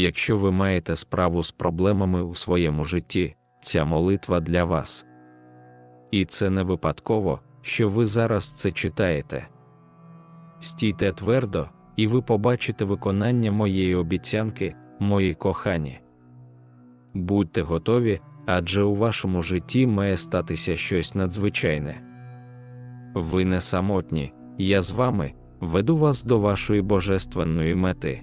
якщо ви маєте справу з проблемами у своєму житті, ця молитва для вас. І це не випадково, що ви зараз це читаєте. Стійте твердо, і ви побачите виконання моєї обіцянки, мої кохані. Будьте готові, адже у вашому житті має статися щось надзвичайне. Ви не самотні, я з вами веду вас до вашої божественної мети.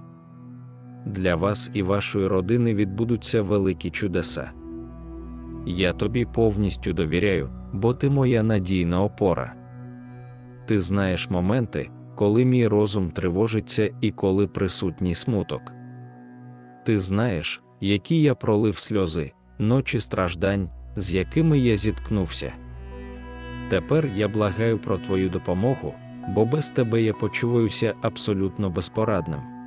Для вас і вашої родини відбудуться великі чудеса. Я тобі повністю довіряю, бо ти моя надійна опора. Ти знаєш моменти, коли мій розум тривожиться і коли присутній смуток. Ти знаєш, які я пролив сльози, ночі страждань, з якими я зіткнувся. Тепер я благаю про твою допомогу, бо без тебе я почуваюся абсолютно безпорадним.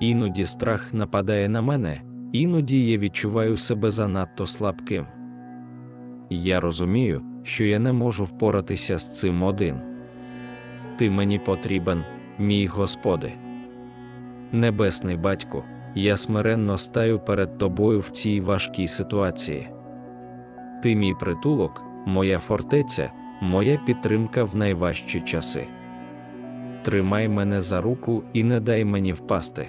Іноді страх нападає на мене, іноді я відчуваю себе занадто слабким. Я розумію, що я не можу впоратися з цим один. Ти мені потрібен, мій Господи. Небесний батько, я смиренно стаю перед тобою в цій важкій ситуації. Ти мій притулок, моя фортеця, моя підтримка в найважчі часи. Тримай мене за руку і не дай мені впасти.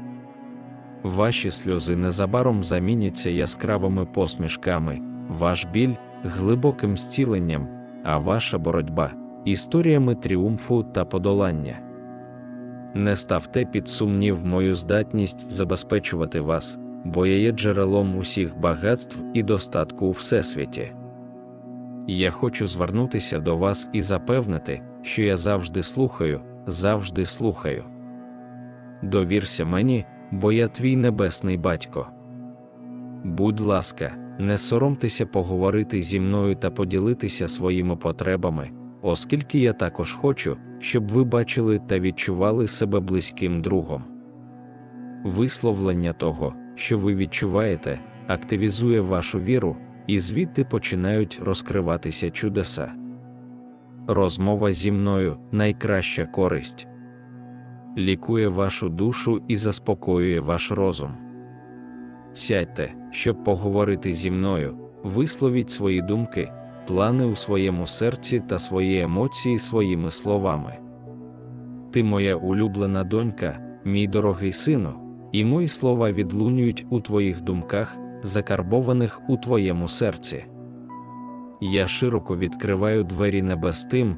Ваші сльози незабаром заміняться яскравими посмішками, ваш біль глибоким зціленням, а ваша боротьба історіями тріумфу та подолання. Не ставте під сумнів мою здатність забезпечувати вас, бо я є джерелом усіх багатств і достатку у всесвіті. Я хочу звернутися до вас і запевнити, що я завжди слухаю, завжди слухаю. Довірся мені, бо я твій небесний батько. Будь ласка, не соромтеся поговорити зі мною та поділитися своїми потребами, оскільки я також хочу, щоб ви бачили та відчували себе близьким другом. Висловлення того, що ви відчуваєте, активізує вашу віру, і звідти починають розкриватися чудеса. Розмова зі мною найкраща користь, лікує вашу душу і заспокоює ваш розум. Сядьте, щоб поговорити зі мною, висловіть свої думки, плани у своєму серці та свої емоції своїми словами. Ти моя улюблена донька, мій дорогий сину, і мої слова відлунюють у твоїх думках, закарбованих у твоєму серці. Я широко відкриваю двері небес тим,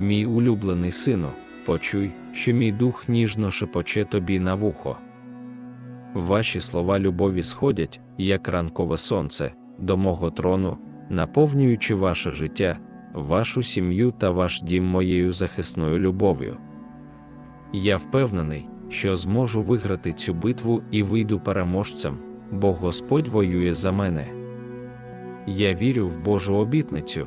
мій улюблений сину, почуй, що мій дух ніжно шепоче тобі на вухо. Ваші слова любові сходять, як ранкове сонце, до мого трону, наповнюючи ваше життя, вашу сім'ю та ваш дім моєю захисною любов'ю. Я впевнений, що зможу виграти цю битву і вийду переможцем, бо Господь воює за мене. Я вірю в Божу обітницю,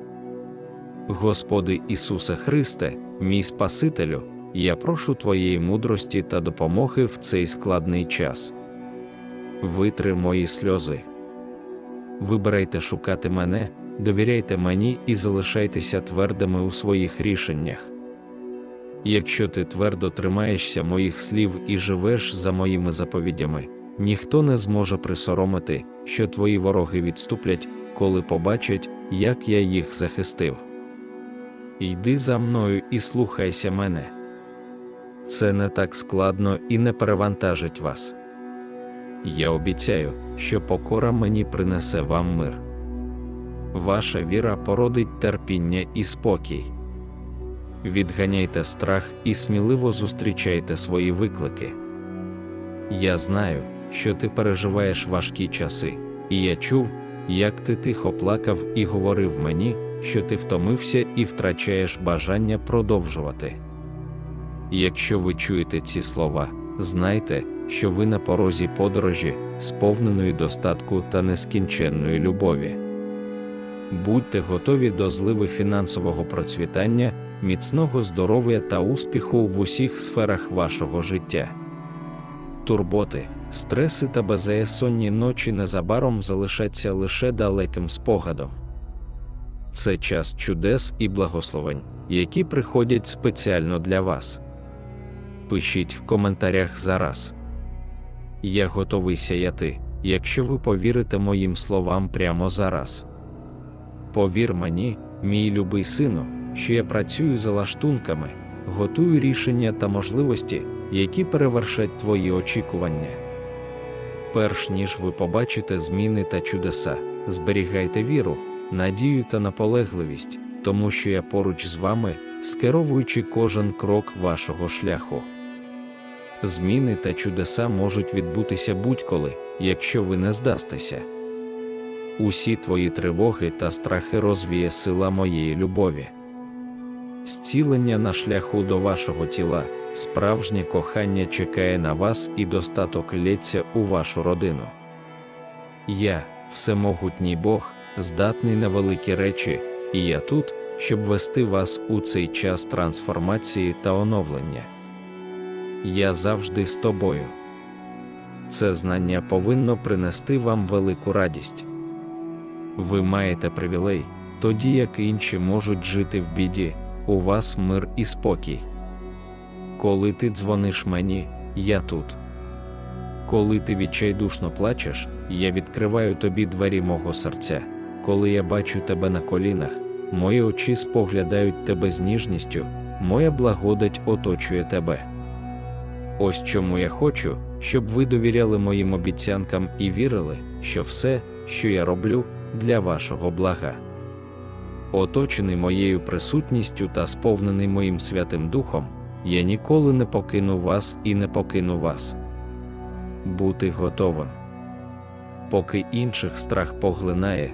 Господи Ісусе Христе, мій Спасителю, я прошу Твоєї мудрості та допомоги в цей складний час. Витри мої сльози. Вибирайте шукати мене, довіряйте мені і залишайтеся твердими у своїх рішеннях. Якщо ти твердо тримаєшся моїх слів і живеш за моїми заповідями, ніхто не зможе присоромити, що твої вороги відступлять, коли побачать, як я їх захистив. Йди за мною і слухайся мене. Це не так складно і не перевантажить вас. Я обіцяю, що покора мені принесе вам мир. Ваша віра породить терпіння і спокій. Відганяйте страх і сміливо зустрічайте свої виклики. Я знаю, що ти переживаєш важкі часи, і я чув, як ти тихо плакав і говорив мені, що ти втомився і втрачаєш бажання продовжувати. Якщо ви чуєте ці слова, знайте, що ви на порозі подорожі, сповненої достатку та нескінченної любові. Будьте готові до зливи фінансового процвітання, міцного здоров'я та успіху в усіх сферах вашого життя. Турботи, стреси та безсонні ночі незабаром залишаться лише далеким спогадом. Це час чудес і благословень, які приходять спеціально для вас. Пишіть в коментарях зараз. Я готовий сяяти, якщо ви повірите моїм словам прямо зараз. Повір мені, мій любий сину, що я працюю за лаштунками, готую рішення та можливості, які перевершать твої очікування. Перш ніж ви побачите зміни та чудеса, зберігайте віру, надію та наполегливість, тому що я поруч з вами, скеровуючи кожен крок вашого шляху. Зміни та чудеса можуть відбутися будь-коли, якщо ви не здастеся. Усі твої тривоги та страхи розвіє сила моєї любові. Зцілення на шляху до вашого тіла, справжнє кохання чекає на вас і достаток лється у вашу родину. Я, всемогутній Бог, здатний на великі речі, і я тут, щоб вести вас у цей час трансформації та оновлення. Я завжди з тобою. Це знання повинно принести вам велику радість. Ви маєте привілей, тоді як інші можуть жити в біді, у вас мир і спокій. Коли ти дзвониш мені, я тут. Коли ти відчайдушно плачеш, я відкриваю тобі двері мого серця. Коли я бачу тебе на колінах, мої очі споглядають тебе з ніжністю, моя благодать оточує тебе. Ось чому я хочу, щоб ви довіряли моїм обіцянкам і вірили, що все, що я роблю, для вашого блага. оточений моєю присутністю та сповнений моїм Святим Духом, я ніколи не покину вас і не покину вас. Бути готовим. Поки інших страх поглинає,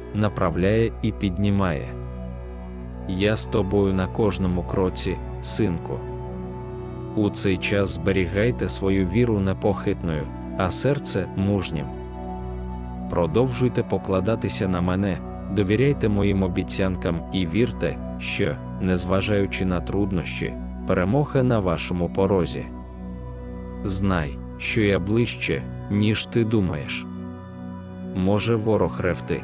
направляє і піднімає. Я з тобою на кожному кроці, синку. У цей час зберігайте свою віру непохитною, а серце мужнім. Продовжуйте покладатися на мене, довіряйте моїм обіцянкам і вірте, що, незважаючи на труднощі, перемога на вашому порозі. Знай, що я ближче, ніж ти думаєш. Може ворог ревти,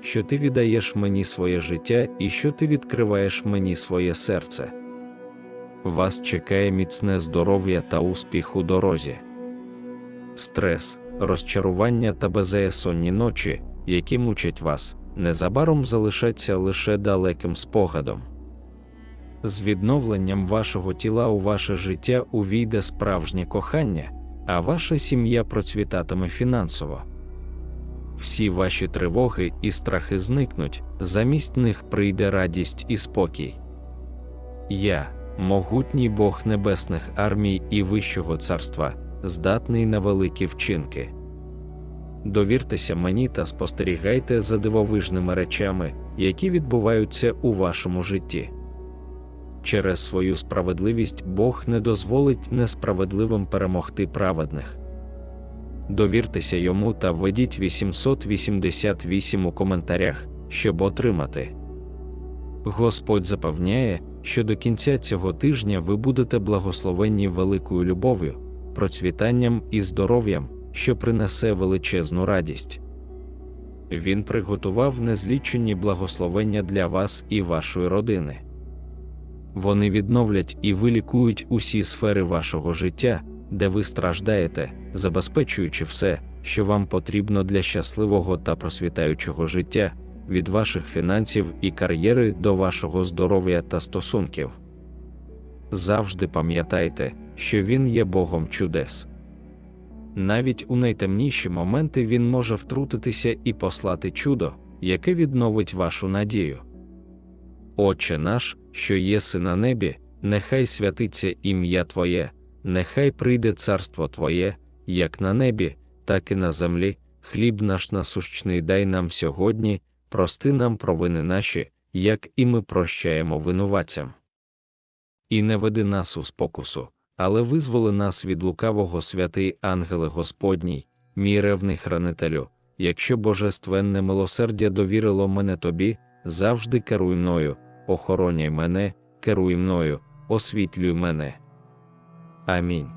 що ти віддаєш мені своє життя і що ти відкриваєш мені своє серце. Вас чекає міцне здоров'я та успіх у дорозі. Стрес, розчарування та безсонні ночі, які мучать вас, незабаром залишаться лише далеким спогадом. З відновленням вашого тіла у ваше життя увійде справжнє кохання, а ваша сім'я процвітатиме фінансово. Всі ваші тривоги і страхи зникнуть, замість них прийде радість і спокій. Я, могутній Бог небесних армій і Вищого царства, здатний на великі вчинки. Довіртеся мені та спостерігайте за дивовижними речами, які відбуваються у вашому житті. Через свою справедливість Бог не дозволить несправедливим перемогти праведних. Довіртеся йому та введіть 888 у коментарях, щоб отримати. Господь запевняє, що до кінця цього тижня ви будете благословенні великою любов'ю, процвітанням і здоров'ям, що принесе величезну радість. Він приготував незлічені благословення для вас і вашої родини. Вони відновлять і вилікують усі сфери вашого життя, де ви страждаєте, забезпечуючи все, що вам потрібно для щасливого та просвітаючого життя, від ваших фінансів і кар'єри до вашого здоров'я та стосунків. Завжди пам'ятайте, що Він є Богом чудес. Навіть у найтемніші моменти Він може втрутитися і послати чудо, яке відновить вашу надію. Отче наш, що єси на небі, нехай святиться ім'я Твоє, нехай прийде царство Твоє, як на небі, так і на землі. Хліб наш насущний дай нам сьогодні, прости нам провини наші, як і ми прощаємо винуватцям. І не веди нас у спокусу, але визволи нас від лукавого святий ангеле Господній, мій ревний хранителю, якщо божественне милосердя довірило мене тобі, завжди керуй мною, охороняй мене, керуй мною, освітлюй мене. Амінь.